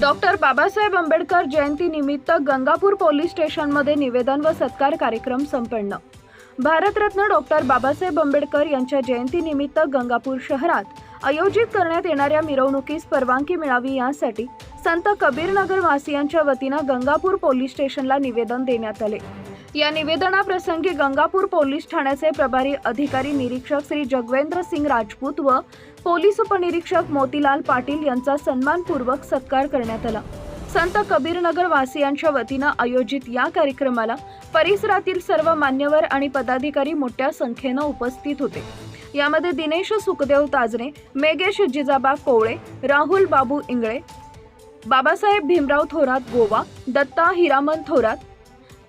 Doctor Babasaheb Ambedkar जयंतीनिमित्त Gangapur police स्टेशनमध्ये निवेदन व सत्कार कार्यक्रम संपन्न. भारतरत्न डॉक्टर बाबासाहेब आंबेडकर यांच्या जयंतीनिमित्त गंगापूर शहरात आयोजित करण्यात येणाऱ्या मिरवणुकीस परवानगी मिळावी यासाठी संत कबीरनगर वासियांच्या वतीनं गंगापूर पोलीस स्टेशनला निवेदन देण्यात आले. या निवेदनाप्रसंगी गंगापूर पोलीस ठाण्याचे प्रभारी अधिकारी निरीक्षक श्री जगवेंद्र सिंग राजपूत व पोलीस उपनिरीक्षक मोतीलाल पाटील यांचा सन्मानपूर्वक सत्कार करण्यात आला. संत कबीरनगर वासियांच्या वतीनं आयोजित या कार्यक्रमाला परिसरातील सर्व मान्यवर आणि पदाधिकारी मोठ्या संख्येनं उपस्थित होते. यामध्ये दिनेश सुखदेव ताजरे मेघेश जिजाबा कोवळे राहुल बाबू इंगळे बाबासाहेब भीमराव थोरात गोवा दत्ता हिरामन थोरात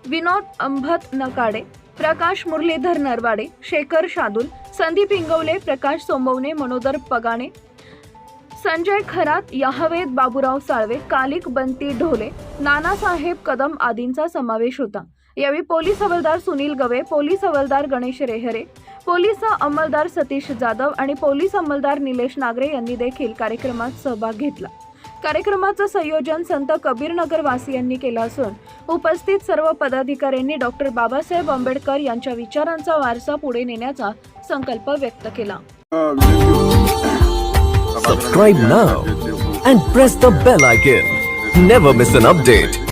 विनोद अंभत नकाडे प्रकाश मुरलीधर नरवाडे शेखर शादूल संदीप इंगवले प्रकाश सोमवणे मनोदर पगाणे संजय खरात याहवेद बाबूराव साळवे कालिक बंती ढोले नानासाहेब कदम आदींचा समावेश होता. यावेळी पोलीस हवालदार सुनील गवे पोलीस हवालदार गणेश रेहरे पोलीस अंमलदार सतीश जाधव आणि पोलीस अंमलदार निलेश नागरे यांनी देखील कार्यक्रमात सहभाग घेतला. कार्यक्रमाचं संयोजन संत कबीरनगर वासियांनी केलं असून उपस्थित सर्व पदाधिकाऱ्यांनी डॉक्टर बाबासाहेब आंबेडकर यांच्या विचारांचा वारसा पुढे नेण्याचा संकल्प व्यक्त केला Subscribe now and press the bell icon. Never miss an update.